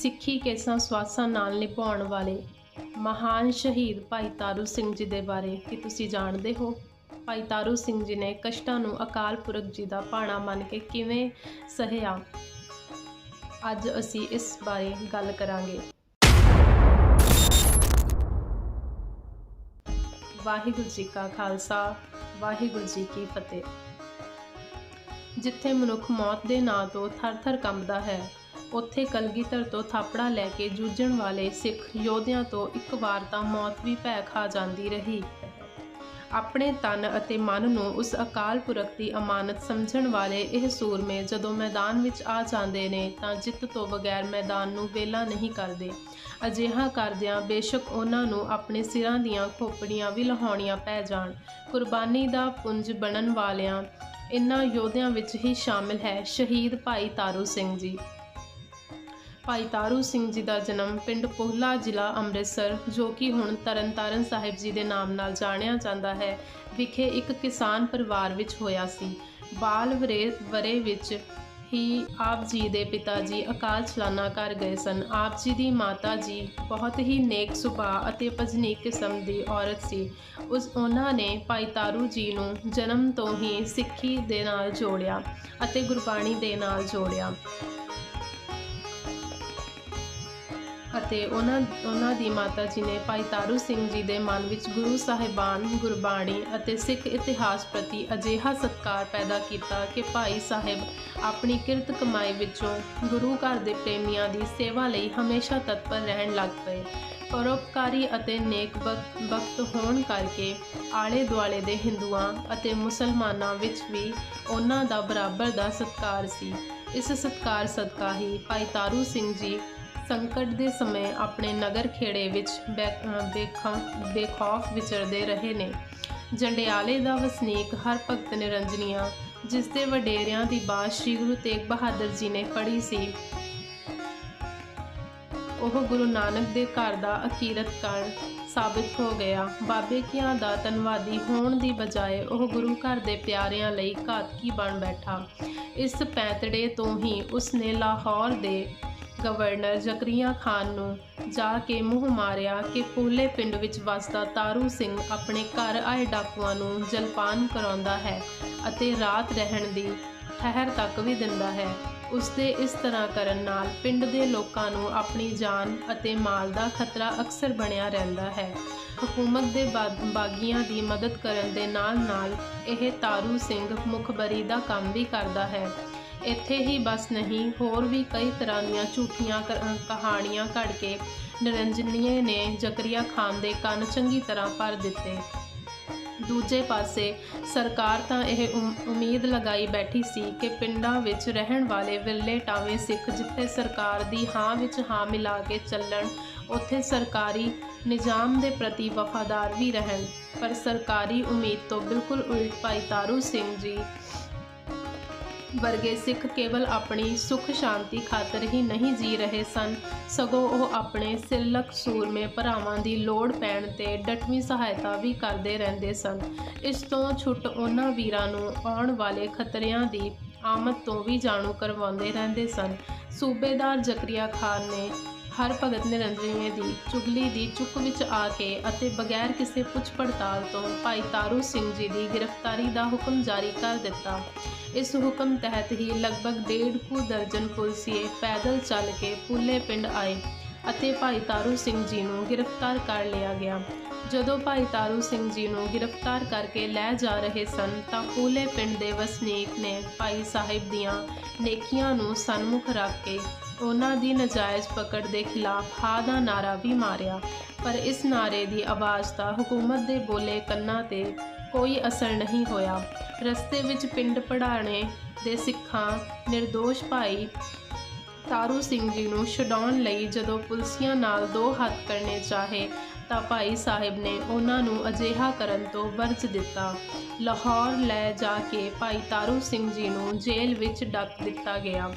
ਸਿੱਖੀ ਕੇਸਾਂ ਸਵਾਸਾਂ ਨਾਲ ਨਿਭਾਉਣ ਵਾਲੇ ਮਹਾਨ ਸ਼ਹੀਦ ਭਾਈ ਤਾਰੂ ਸਿੰਘ ਜੀ ਦੇ ਬਾਰੇ ਕੀ ਤੁਸੀਂ ਜਾਣਦੇ ਹੋ? ਭਾਈ ਤਾਰੂ ਸਿੰਘ ਜੀ ਨੇ ਕਸ਼ਟਾਂ ਨੂੰ ਅਕਾਲ ਪੁਰਖ ਜੀ ਦਾ ਭਾਣਾ ਮੰਨ ਕੇ ਕਿਵੇਂ ਸਹਿਆ? ਅੱਜ ਅਸੀਂ ਇਸ ਬਾਰੇ ਗੱਲ ਕਰਾਂਗੇ। ਵਾਹਿਗੁਰੂ ਜੀ ਕਾ ਖਾਲਸਾ, ਵਾਹਿਗੁਰੂ ਜੀ ਕੀ ਫਤਿਹ। ਜਿੱਥੇ ਮਨੁੱਖ ਮੌਤ ਦੇ ਨਾਂ ਤੋਂ ਥਰ-ਥਰ ਕੰਬਦਾ ਹੈ ਉੱਥੇ ਕਲਗੀਧਰ ਤੋਂ ਥਾਪੜਾ ਲੈ ਕੇ ਜੂਝਣ ਵਾਲੇ ਸਿੱਖ ਯੋਧਿਆਂ ਤੋਂ ਇੱਕ ਵਾਰ ਤਾਂ ਮੌਤ ਵੀ ਭੈ ਖਾ ਜਾਂਦੀ ਰਹੀ। ਆਪਣੇ ਤਨ ਅਤੇ ਮਨ ਨੂੰ ਉਸ ਅਕਾਲ ਪੁਰਖ ਦੀ ਅਮਾਨਤ ਸਮਝਣ ਵਾਲੇ ਇਹ ਸੂਰਮੇ ਜਦੋਂ ਮੈਦਾਨ ਵਿੱਚ ਆ ਜਾਂਦੇ ਨੇ ਤਾਂ ਜਿੱਤ ਤੋਂ ਬਗੈਰ ਮੈਦਾਨ ਨੂੰ ਵੇਲਾ ਨਹੀਂ ਕਰਦੇ। ਅਜਿਹਾ ਕਰਦਿਆਂ ਬੇਸ਼ੱਕ ਉਹਨਾਂ ਨੂੰ ਆਪਣੇ ਸਿਰਾਂ ਦੀਆਂ ਖੋਪੜੀਆਂ ਵੀ ਲਹਾਉਣੀਆਂ ਪੈ ਜਾਣ। ਕੁਰਬਾਨੀ ਦਾ ਪੁੰਜ ਬਣਨ ਵਾਲਿਆਂ ਇਨ੍ਹਾਂ ਯੋਧਿਆਂ ਵਿੱਚ ਹੀ ਸ਼ਾਮਿਲ ਹੈ ਸ਼ਹੀਦ ਭਾਈ ਤਾਰੂ ਸਿੰਘ ਜੀ। ਭਾਈ ਤਾਰੂ ਸਿੰਘ ਜੀ ਦਾ ਜਨਮ ਪਿੰਡ ਪੋਹਲਾ ਜ਼ਿਲ੍ਹਾ ਅੰਮ੍ਰਿਤਸਰ, ਜੋ ਕਿ ਹੁਣ ਤਰਨਤਾਰਨ ਸਾਹਿਬ ਜੀ ਦੇ ਨਾਮ ਨਾਲ ਜਾਣਿਆ ਜਾਂਦਾ ਹੈ। ਵਿਖੇ ਇੱਕ ਕਿਸਾਨ ਪਰਿਵਾਰ ਵਿੱਚ ਹੋਇਆ ਸੀ। ਬਾਲ ਵਰੇ ਵਰੇ ਵਿੱਚ ਹੀ ਆਪ ਜੀ ਦੇ ਪਿਤਾ ਜੀ ਅਕਾਲ ਚਲਾਣਾ ਕਰ ਗਏ ਸਨ। ਆਪ ਜੀ ਦੀ ਮਾਤਾ ਜੀ ਬਹੁਤ ਹੀ ਨੇਕ ਸੁਭਾਅ ਅਤੇ ਭਜਨੀਕ ਕਿਸਮ ਦੀ ਔਰਤ ਸੀ। ਉਸ, ਉਹਨਾਂ ਨੇ ਭਾਈ ਤਾਰੂ ਜੀ ਨੂੰ ਜਨਮ ਤੋਂ ਹੀ ਸਿੱਖੀ ਦੇ ਨਾਲ ਜੋੜਿਆ ਅਤੇ ਗੁਰਬਾਣੀ ਦੇ ਨਾਲ ਜੋੜਿਆ। ਅਤੇ ਉਹਨਾਂ ਉਹਨਾਂ ਦੀ ਮਾਤਾ ਜੀ ਨੇ ਭਾਈ ਤਾਰੂ ਸਿੰਘ ਜੀ ਦੇ ਮਨ ਵਿੱਚ ਗੁਰੂ ਸਾਹਿਬਾਨ, ਗੁਰਬਾਣੀ ਅਤੇ ਸਿੱਖ ਇਤਿਹਾਸ ਪ੍ਰਤੀ ਅਜਿਹਾ ਸਤਕਾਰ ਪੈਦਾ ਕੀਤਾ ਕਿ ਭਾਈ ਸਾਹਿਬ ਆਪਣੀ ਕਿਰਤ ਕਮਾਈ ਵਿੱਚੋਂ ਗੁਰੂ ਘਰ ਦੇ ਪ੍ਰੇਮੀਆਂ ਦੀ ਸੇਵਾ ਲਈ ਹਮੇਸ਼ਾ ਤਤਪਰ ਰਹਿਣ ਲੱਗ ਪਏ। ਪਰਉਪਕਾਰੀ ਅਤੇ ਨੇਕ ਬਖਤ ਹੋਣ ਕਰਕੇ ਆਲੇ ਦੁਆਲੇ ਦੇ ਹਿੰਦੂਆਂ ਅਤੇ ਮੁਸਲਮਾਨਾਂ ਵਿੱਚ ਵੀ ਉਹਨਾਂ ਦਾ ਬਰਾਬਰ ਦਾ ਸਤਕਾਰ ਸੀ। ਇਸ ਸਤਕਾਰ ਸਦਕਾ ਹੀ ਭਾਈ ਤਾਰੂ ਸਿੰਘ ਜੀ ਸੰਕਟ ਦੇ ਸਮੇਂ ਆਪਣੇ ਨਗਰ ਖੇੜੇ ਵਿੱਚ ਬੇਖੌਫ ਵਿਚਰਦੇ ਰਹੇ ਨੇ। ਜੰਡਿਆਲੇ ਦਾ ਵਸਨੀਕ ਹਰ ਭਗਤ ਨਿਰੰਜਨੀਆਂ, ਜਿਸ ਦੇ ਵਡੇਰਿਆਂ ਦੀ ਬਾਤ ਸ੍ਰੀ ਗੁਰੂ ਤੇਗ ਬਹਾਦਰ ਜੀ ਨੇ ਪੜ੍ਹੀ ਸੀ। ਉਹ ਗੁਰੂ ਨਾਨਕ ਦੇ ਘਰ ਦਾ ਅਕੀਰਤ ਕਾਰਨ ਸਾਬਿਤ ਹੋ ਗਿਆ। ਬਾਬੇ ਕੀਆਂ ਦਾ ਧੰਨਵਾਦੀ ਹੋਣ ਦੀ ਬਜਾਏ ਉਹ ਗੁਰੂ ਘਰ ਦੇ ਪਿਆਰਿਆਂ ਲਈ ਘਾਤਕੀ ਬਣ ਬੈਠਾ। ਇਸ ਪੈਤੜੇ ਤੋਂ ਹੀ ਉਸਨੇ ਲਾਹੌਰ ਦੇ ਗਵਰਨਰ ਜ਼ਕਰੀਆ ਖਾਨ ਨੂੰ ਜਾ ਕੇ ਮੂੰਹ ਮਾਰਿਆ ਕਿ ਪੂਲੇ ਪਿੰਡ ਵਿੱਚ ਵਸਦਾ ਤਾਰੂ ਸਿੰਘ ਆਪਣੇ ਘਰ ਆਏ ਡਾਕੂਆਂ ਨੂੰ ਜਲਪਾਨ ਕਰਾਉਂਦਾ ਹੈ ਅਤੇ ਰਾਤ ਰਹਿਣ ਦੀ ਠਹਿਰ ਤੱਕ ਵੀ ਦਿੰਦਾ ਹੈ। ਉਸ ਦੇ ਇਸ ਤਰ੍ਹਾਂ ਕਰਨ ਨਾਲ ਪਿੰਡ ਦੇ ਲੋਕਾਂ ਨੂੰ ਆਪਣੀ ਜਾਨ ਅਤੇ ਮਾਲ ਦਾ ਖਤਰਾ ਅਕਸਰ ਬਣਿਆ ਰਹਿੰਦਾ ਹੈ। ਹਕੂਮਤ ਦੇ ਬਾਗੀਆਂ ਦੀ ਮਦਦ ਕਰਨ ਦੇ ਨਾਲ-ਨਾਲ ਇਹ ਤਾਰੂ ਸਿੰਘ ਮੁਖਬਰੀ ਦਾ ਕੰਮ ਵੀ ਕਰਦਾ ਹੈ। ਇੱਥੇ ਹੀ ਬਸ ਨਹੀਂ, ਹੋਰ ਵੀ ਕਈ ਤਰ੍ਹਾਂ ਦੀਆਂ ਝੂਠੀਆਂ ਕਹਾਣੀਆਂ ਘੜ ਕੇ ਨਿਰੰਜਨੀਏ ਨੇ ਜ਼ਕਰੀਆ ਖਾਨ ਦੇ ਕੰਨ ਚੰਗੀ ਤਰ੍ਹਾਂ ਭਰ ਦਿੱਤੇ। ਦੂਜੇ ਪਾਸੇ ਸਰਕਾਰ ਤਾਂ ਇਹ ਉਮੀਦ ਲਗਾਈ ਬੈਠੀ ਸੀ ਕਿ ਪਿੰਡਾਂ ਵਿੱਚ ਰਹਿਣ ਵਾਲੇ ਵਿਰਲੇ ਟਾਵੇਂ ਸਿੱਖ ਜਿੱਥੇ ਸਰਕਾਰ ਦੀ ਹਾਂ ਵਿੱਚ ਹਾਂ ਮਿਲਾ ਕੇ ਚੱਲਣ, ਉੱਥੇ ਸਰਕਾਰੀ ਨਿਜ਼ਾਮ ਦੇ ਪ੍ਰਤੀ ਵਫਾਦਾਰ ਵੀ ਰਹਿਣ। ਪਰ ਸਰਕਾਰੀ ਉਮੀਦ ਤੋਂ ਬਿਲਕੁਲ ਉਲਟ ਭਾਈ ਤਾਰੂ ਸਿੰਘ ਜੀ ਵਰਗੇ ਸਿੱਖ ਕੇਵਲ ਆਪਣੀ ਸੁਖ ਸ਼ਾਂਤੀ ਖਾਤਰ ਹੀ ਨਹੀਂ ਜੀ ਰਹੇ ਸਨ। ਸਗੋਂ ਉਹ ਆਪਣੇ ਸਿਰਲਕ ਸੂਰਮੇ ਭਰਾਵਾਂ ਦੀ ਲੋੜ ਪੈਣ ਤੇ ਡਟਵੀਂ ਸਹਾਇਤਾ ਵੀ ਕਰਦੇ ਰਹਿੰਦੇ ਸਨ। ਇਸ ਤੋਂ ਛੁੱਟ ਉਹਨਾਂ ਵੀਰਾਂ ਨੂੰ ਆਉਣ ਵਾਲੇ ਖਤਰਿਆਂ ਦੀ ਆਮਦ ਤੋਂ ਵੀ ਜਾਣੂ ਕਰਵਾਉਂਦੇ ਰਹਿੰਦੇ ਸਨ। ਸੂਬੇਦਾਰ ਜ਼ਕਰੀਆ ਖਾਨ ਨੇ ਹਰ ਭਗਤ ਨਿਰੰਜਨੀਏ ਦੀ ਚੁਗਲੀ ਦੀ ਚੁੱਕ ਵਿੱਚ ਆ ਕੇ ਅਤੇ ਬਗੈਰ ਕਿਸੇ ਪੁੱਛ ਪੜਤਾਲ ਤੋਂ ਭਾਈ ਤਾਰੂ ਸਿੰਘ ਜੀ ਦੀ ਗ੍ਰਿਫਤਾਰੀ ਦਾ ਹੁਕਮ ਜਾਰੀ ਕਰ ਦਿੱਤਾ। ਇਸ ਹੁਕਮ ਤਹਿਤ ਹੀ ਲਗਭਗ ਡੇਢ ਕੁ ਦਰਜਨ ਪੁਲਸੀਏ ਪੈਦਲ ਚੱਲ ਕੇ ਪੁੱਲੇ ਪਿੰਡ ਆਏ ਅਤੇ ਭਾਈ ਤਾਰੂ ਸਿੰਘ ਜੀ ਨੂੰ ਗ੍ਰਿਫਤਾਰ ਕਰ ਲਿਆ ਗਿਆ। ਜਦੋਂ ਭਾਈ ਤਾਰੂ ਸਿੰਘ ਜੀ ਨੂੰ ਗ੍ਰਿਫਤਾਰ ਕਰਕੇ ਲੈ ਜਾ ਰਹੇ ਸਨ ਤਾਂ ਪੁੱਲੇ ਪਿੰਡ ਦੇ ਵਸਨੀਕ ਨੇ ਭਾਈ ਸਾਹਿਬ ਦੀਆਂ ਨੇਕੀਆਂ ਨੂੰ ਸਨਮੁਖ ਰੱਖ ਕੇ ਉਹਨਾਂ ਦੀ ਨਜਾਇਜ਼ ਪਕੜ ਦੇ ਖਿਲਾਫ ਹਾ ਦਾ ਨਾਰਾ ਵੀ ਮਾਰਿਆ। ਪਰ ਇਸ ਨਾਰੇ ਦੀ ਆਵਾਜ਼ ਤਾਂ ਹਕੂਮਤ ਦੇ ਬੋਲੇ ਕੰਨਾਂ ਤੇ ਕੋਈ ਅਸਰ ਨਹੀਂ ਹੋਇਆ। ਰਸਤੇ ਵਿੱਚ ਪਿੰਡ ਪੜਾਣੇ ਦੇ ਸਿੱਖਾਂ નિર્ਦੋਸ਼ ਭਾਈ ਤਾਰੂ ਸਿੰਘ ਜੀ ਨੂੰ ਛਡਾਉਣ ਲਈ ਜਦੋਂ ਪੁਲਸੀਆਂ ਨਾਲ ਦੋ ਹੱਥ ਕਰਨੇ ਚਾਹੇ, ਤਾਂ ਭਾਈ ਸਾਹਿਬ ਨੇ ਉਹਨਾਂ ਨੂੰ ਅਜਿਹਾ ਕਰਨ ਤੋਂ ਵਰਜ ਦਿੱਤਾ। ਲਾਹੌਰ ਲੈ ਜਾ ਕੇ ਭਾਈ ਤਾਰੂ ਸਿੰਘ ਜੀ ਨੂੰ ਜੇਲ੍ਹ ਵਿੱਚ ਡੱਕ ਦਿੱਤਾ ਗਿਆ।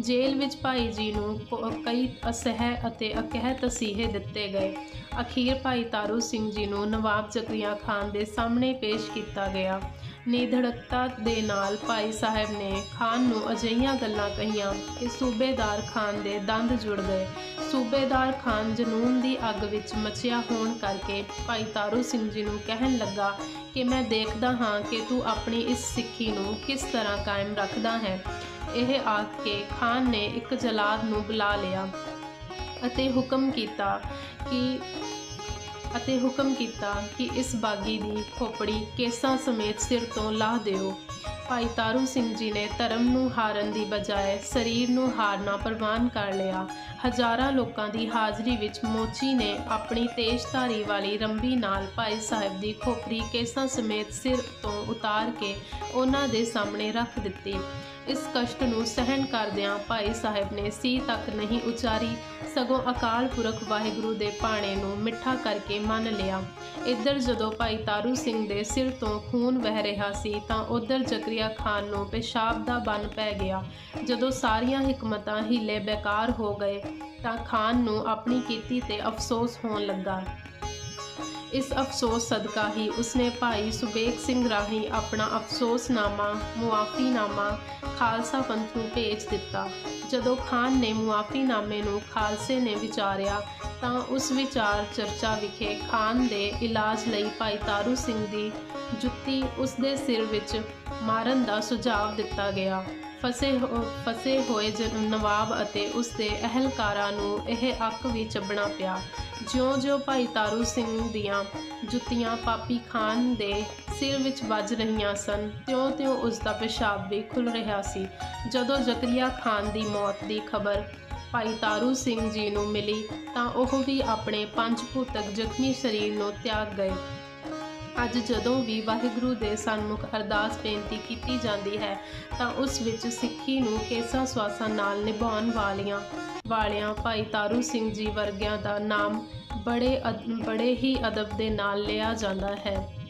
ਜੇਲ੍ਹ ਵਿੱਚ ਭਾਈ ਜੀ ਨੂੰ ਕਈ ਅਸਹਿ ਅਤੇ ਅਕਹਿ ਤਸੀਹੇ ਦਿੱਤੇ ਗਏ। ਅਖੀਰ ਭਾਈ ਤਾਰੂ ਸਿੰਘ ਜੀ ਨੂੰ ਨਵਾਬ ਜ਼ਕਰੀਆ ਖਾਨ ਦੇ ਸਾਹਮਣੇ ਪੇਸ਼ ਕੀਤਾ ਗਿਆ। ਨਿਧੜਕਤਾ ਦੇ ਨਾਲ ਭਾਈ ਸਾਹਿਬ ਨੇ ਖਾਨ ਨੂੰ ਅਜਿਹੀਆਂ ਗੱਲਾਂ ਕਹੀਆਂ ਕਿ ਸੂਬੇਦਾਰ ਖਾਨ ਦੇ ਦੰਦ ਜੁੜ ਗਏ। ਸੂਬੇਦਾਰ ਖਾਨ ਜਨੂਨ ਦੀ ਅੱਗ ਵਿੱਚ ਮਚਿਆ ਹੋਣ ਕਰਕੇ ਭਾਈ ਤਾਰੂ ਸਿੰਘ ਜੀ ਨੂੰ ਕਹਿਣ ਲੱਗਾ ਕਿ ਮੈਂ ਦੇਖਦਾ ਹਾਂ ਕਿ ਤੂੰ ਆਪਣੀ ਇਸ ਸਿੱਖੀ ਨੂੰ ਕਿਸ ਤਰ੍ਹਾਂ ਕਾਇਮ ਰੱਖਦਾ ਹੈ। ਇਹ ਆਖ ਕੇ ਖਾਨ ਨੇ ਇੱਕ ਜਲਾਦ ਨੂੰ ਬੁਲਾ ਲਿਆ ਅਤੇ ਹੁਕਮ ਕੀਤਾ ਕਿ ਅਤੇ ਹੁਕਮ ਕੀਤਾ ਕਿ ਇਸ ਬਾਗੀ ਦੀ ਖੋਪੜੀ ਕੇਸਾਂ ਸਮੇਤ ਸਿਰ ਤੋਂ ਲਾਹ ਦਿਓ। ਭਾਈ ਤਾਰੂ ਸਿੰਘ ਜੀ ਨੇ ਧਰਮ ਨੂੰ ਹਾਰਨ ਦੀ ਬਜਾਏ ਸਰੀਰ ਨੂੰ ਹਾਰਨਾ ਪ੍ਰਵਾਨ ਕਰ ਲਿਆ। ਹਜ਼ਾਰਾਂ ਲੋਕਾਂ ਦੀ ਹਾਜ਼ਰੀ ਵਿੱਚ ਮੋਚੀ ਨੇ ਆਪਣੀ ਤੇਜ਼ਧਾਰੀ ਵਾਲੀ ਰੰਬੀ ਨਾਲ ਭਾਈ ਸਾਹਿਬ ਦੀ ਖੋਪੜੀ ਕੇਸਾਂ ਸਮੇਤ ਸਿਰ ਤੋਂ ਉਤਾਰ ਕੇ ਉਹਨਾਂ ਦੇ ਸਾਹਮਣੇ ਰੱਖ ਦਿੱਤੀ। ਇਸ ਕਸ਼ਟ ਨੂੰ ਸਹਿਣ ਕਰਦਿਆਂ ਭਾਈ ਸਾਹਿਬ ਨੇ ਸੀ ਤੱਕ ਨਹੀਂ ਉਚਾਰੀ। ਸਗੋਂ ਅਕਾਲ ਪੁਰਖ ਵਾਹਿਗੁਰੂ ਦੇ ਪਾਣੇ ਨੂੰ ਮਿੱਠਾ ਕਰਕੇ ਮੰਨ ਲਿਆ। ਇੱਧਰ ਜਦੋਂ ਭਾਈ ਤਾਰੂ ਸਿੰਘ ਦੇ ਸਿਰ ਤੋਂ ਖੂਨ ਵਹਿ ਰਿਹਾ ਸੀ ਤਾਂ ਉੱਧਰ ਜ਼ਕਰੀਆ ਖਾਨ ਨੂੰ ਪਿਸ਼ਾਬ ਦਾ ਬੰਨ ਪੈ ਗਿਆ। ਜਦੋਂ ਸਾਰੀਆਂ ਹਕਮਤਾਂ ਹੀਲੇ ਬੇਕਾਰ ਹੋ ਗਏ ਤਾਂ ਖਾਨ ਨੂੰ ਆਪਣੀ ਕੀਤੀ ਤੇ ਅਫਸੋਸ ਹੋਣ ਲੱਗਾ। ਇਸ ਅਫਸੋਸ ਸਦਕਾ ਹੀ ਉਸਨੇ ਭਾਈ ਸੁਬੇਗ ਸਿੰਘ ਰਾਹੀਂ ਆਪਣਾ ਅਫਸੋਸਨਾਮਾ, ਮੁਆਫੀਨਾਮਾ ਖਾਲਸਾ ਪੰਥ ਨੂੰ ਭੇਜ ਦਿੱਤਾ। ਜਦੋਂ ਖਾਨ ਨੇ ਮੁਆਫੀਨਾਮੇ ਨੂੰ ਖਾਲਸੇ ਨੇ ਵਿਚਾਰਿਆ ਤਾਂ ਉਸ ਵਿਚਾਰ ਚਰਚਾ ਵਿਖੇ ਖਾਨ ਦੇ ਇਲਾਜ ਲਈ ਭਾਈ ਤਾਰੂ ਸਿੰਘ ਦੀ ਜੁੱਤੀ ਉਸ ਦੇ ਸਿਰ ਵਿੱਚ ਮਾਰਨ ਦਾ ਸੁਝਾਅ ਦਿੱਤਾ ਗਿਆ। ਫਸੇ ਹੋ- ਫਸੇ ਹੋਏ ਜ- ਨਵਾਬ ਅਤੇ ਉਸ ਦੇ ਅਹਿਲਕਾਰਾਂ ਨੂੰ ਇਹ ਅੱਕ ਵੀ ਚੱਬਣਾ ਪਿਆ। ਜਿਉਂ-ਜਿਉਂ ਭਾਈ ਤਾਰੂ ਸਿੰਘ ਦੀਆਂ ਜੁੱਤੀਆਂ ਪਾਪੀ ਖਾਨ ਦੇ ਸਿਰ ਵਿੱਚ ਵੱਜ ਰਹੀਆਂ ਸਨ, ਤਿਉਂ-ਤਿਉਂ ਉਸ ਦਾ ਪਿਸ਼ਾਬ ਵੀ ਖੁੱਲ ਰਿਹਾ ਸੀ। ਜਦੋਂ ਜ਼ਕਰੀਆ ਖਾਨ ਦੀ ਮੌਤ ਦੀ ਖਬਰ ਭਾਈ ਤਾਰੂ ਸਿੰਘ ਜੀ ਨੂੰ ਮਿਲੀ ਤਾਂ ਉਹ ਵੀ ਆਪਣੇ ਪੰਜ ਭੂਤਕ ਜ਼ਖਮੀ ਸਰੀਰ ਨੂੰ ਤਿਆਗ ਗਏ। ਅੱਜ ਜਦੋਂ ਵੀ ਵਾਹਿਗੁਰੂ ਦੇ ਸਨਮੁਖ ਅਰਦਾਸ ਬੇਨਤੀ ਕੀਤੀ ਜਾਂਦੀ ਹੈ, ਤਾਂ ਉਸ ਵਿੱਚ ਸਿੱਖੀ ਨੂੰ ਕੇਸਾਂ ਸਵਾਸਾਂ ਨਾਲ ਨਿਭਾਉਣ ਵਾਲੀਆਂ ਵਾਲਿਆਂ ਭਾਈ ਤਾਰੂ ਸਿੰਘ ਜੀ ਵਰਗਿਆਂ ਦਾ ਨਾਮ ਬੜੇ ਅਦ- ਬੜੇ ਹੀ ਅਦਬ ਦੇ ਨਾਲ ਲਿਆ ਜਾਂਦਾ ਹੈ।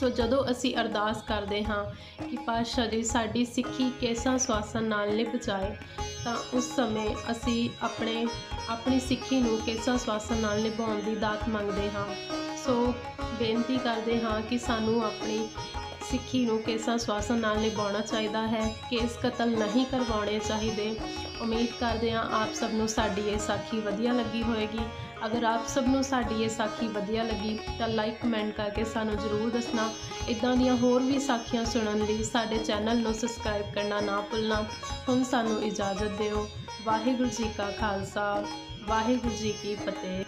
ਸੋ ਜਦੋਂ ਅਸੀਂ ਅਰਦਾਸ ਕਰਦੇ ਹਾਂ ਕਿ ਪਾਤਸ਼ਾਹ ਜੀ ਸਾਡੀ ਸਿੱਖੀ ਕੇਸਾਂ ਸਵਾਸਾਂ ਨਾਲ ਨਿਭ ਜਾਏ, ਤਾਂ ਉਸ ਸਮੇਂ ਅਸੀਂ ਆਪਣੇ, ਆਪਣੀ ਸਿੱਖੀ ਨੂੰ ਕੇਸਾਂ ਸਵਾਸਾਂ ਨਾਲ ਨਿਭਾਉਣ ਦੀ ਦਾਤ ਮੰਗਦੇ ਹਾਂ। ਸੋ ਬੇਨਤੀ ਕਰਦੇ ਹਾਂ ਕਿ ਸਾਨੂੰ ਆਪਣੀ ਸਿੱਖੀ ਨੂੰ ਕੇਸਾਂ ਸਵਾਸਾਂ ਨਾਲ ਨਿਭਾਉਣਾ ਚਾਹੀਦਾ ਹੈ। ਕੇਸ ਕਤਲ ਨਹੀਂ ਕਰਵਾਉਣੇ ਚਾਹੀਦੇ। ਉਮੀਦ ਕਰਦੇ ਹਾਂ ਆਪ ਸਭ ਨੂੰ ਸਾਡੀ ਇਹ ਸਾਖੀ ਵਧੀਆ ਲੱਗੀ ਹੋਵੇਗੀ ਅਗਰ ਆਪ ਸਭ ਨੂੰ ਸਾਡੀ ਇਹ ਸਾਖੀ ਵਧੀਆ ਲੱਗੀ ਤਾਂ ਲਾਈਕ ਕਮੈਂਟ ਕਰਕੇ ਸਾਨੂੰ ਜ਼ਰੂਰ ਦੱਸਣਾ। ਇਦਾਂ ਦੀਆਂ ਹੋਰ ਵੀ ਸਾਖੀਆਂ ਸੁਣਨ ਲਈ ਸਾਡੇ ਚੈਨਲ ਨੂੰ ਸਬਸਕ੍ਰਾਈਬ ਕਰਨਾ ਨਾ ਭੁੱਲਣਾ। ਹੁਣ ਸਾਨੂੰ ਇਜਾਜ਼ਤ ਦਿਓ। ਵਾਹਿਗੁਰੂ ਜੀ ਕਾ ਖਾਲਸਾ, ਵਾਹਿਗੁਰੂ ਜੀ ਕੀ ਫਤਿਹ।